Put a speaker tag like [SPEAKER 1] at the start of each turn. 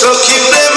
[SPEAKER 1] সখী